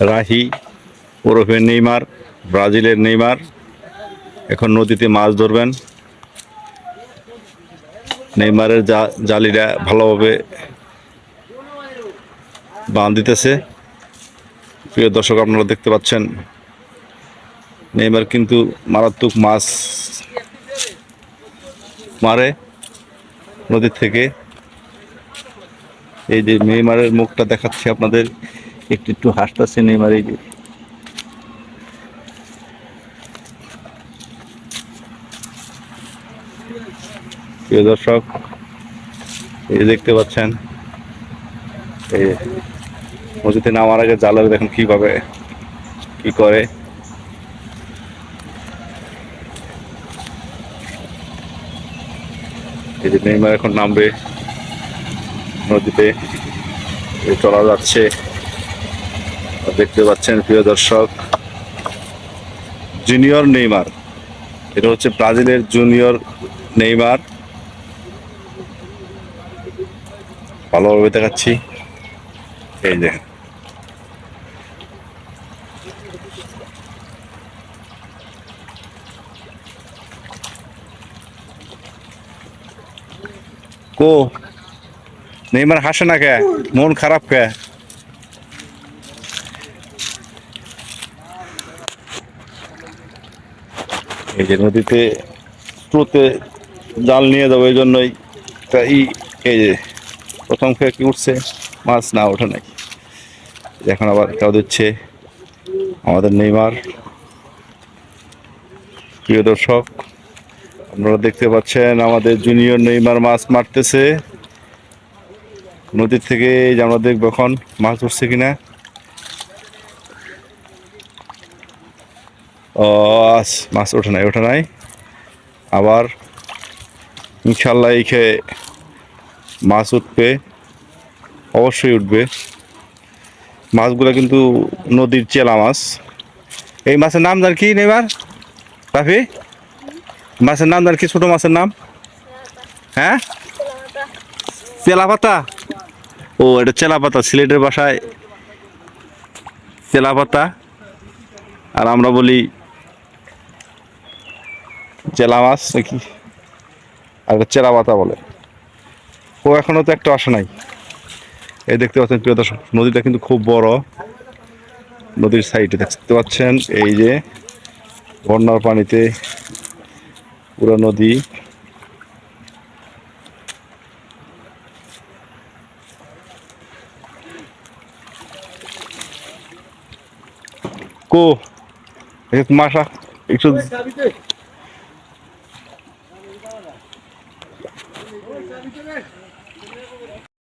রাহি, ওরফে নেইমার, ব্রাজিলের নেইমার। এখন নদীতে মাছ ধরবেন। নেইমারের জালিরা ভালোভাবে বাঁধ দিতেছে। প্রিয় দর্শক, আপনারা দেখতে পাচ্ছেন, নেইমার কিন্তু মারাত্মক মাছ মারে নদীর থেকে। এই যে নেইমারের মুখটা দেখাচ্ছি আপনাদের। একটু একটু হাসতেছে নেইমার এই যে। প্রিয় দর্শক, এই দেখতে পাচ্ছেন, এই নদীতে নামার আগে জালের দেখুন কীভাবে কি করে। এই যে নেইমার এখন নামবে নদীতে চলা যাচ্ছে। দেখতে পাচ্ছেন প্রিয় দর্শক জুনিয়র নেইমার। এটা হচ্ছে ব্রাজিলের জুনিয়র নেইমার। ভালোভাবে দেখাচ্ছি। এই দেখেন। কো, নেইমার হাসে না কে? মন খারাপ কে? এই যে নদীতে স্রোতে জাল নিয়ে যাব, এই জন্যই তা ই এই যে প্রথম খেয়ে কি উঠছে, মাছ না ওঠে নাই। এখন আবার কেউ দিচ্ছে আমাদের নেইমার। প্রিয় দর্শক, আপনারা দেখতে পাচ্ছেন আমাদের জুনিয়র নেইমার মাছ মারতেছে। নদীর থেকে যে আমরা দেখব এখন মাছ উঠছে কিনা ও আস, মাছ ওঠে নাই ওঠে নাই। আবার ইনশাল্লাহ এই খেয়ে মাছ উঠবে, অবশ্যই উঠবে। মাছগুলো কিন্তু নদীর চেলা মাছ। এই মাছের নাম জান কি নেবার রাফি? মাছের নাম জান কি? ছোটো মাছের নাম? হ্যাঁ? চেলা পাতা। ও, এটা চেলা পাতা, সিলেটের বাসায়। চেলা পাতা। আর আমরা বলি চেলা মাছ নাকি? আর চেলা পাতা বলে। ও এখনও তো একটা আসে নাই। এই দেখতে পাচ্ছেন, প্রিয় দর্শক, নদীটা কিন্তু খুব বড়। নদীর সাইডে দেখতে পাচ্ছেন, এই যে বন্যার পানিতে পুরো নদী। কো মাসা একটু 見てね。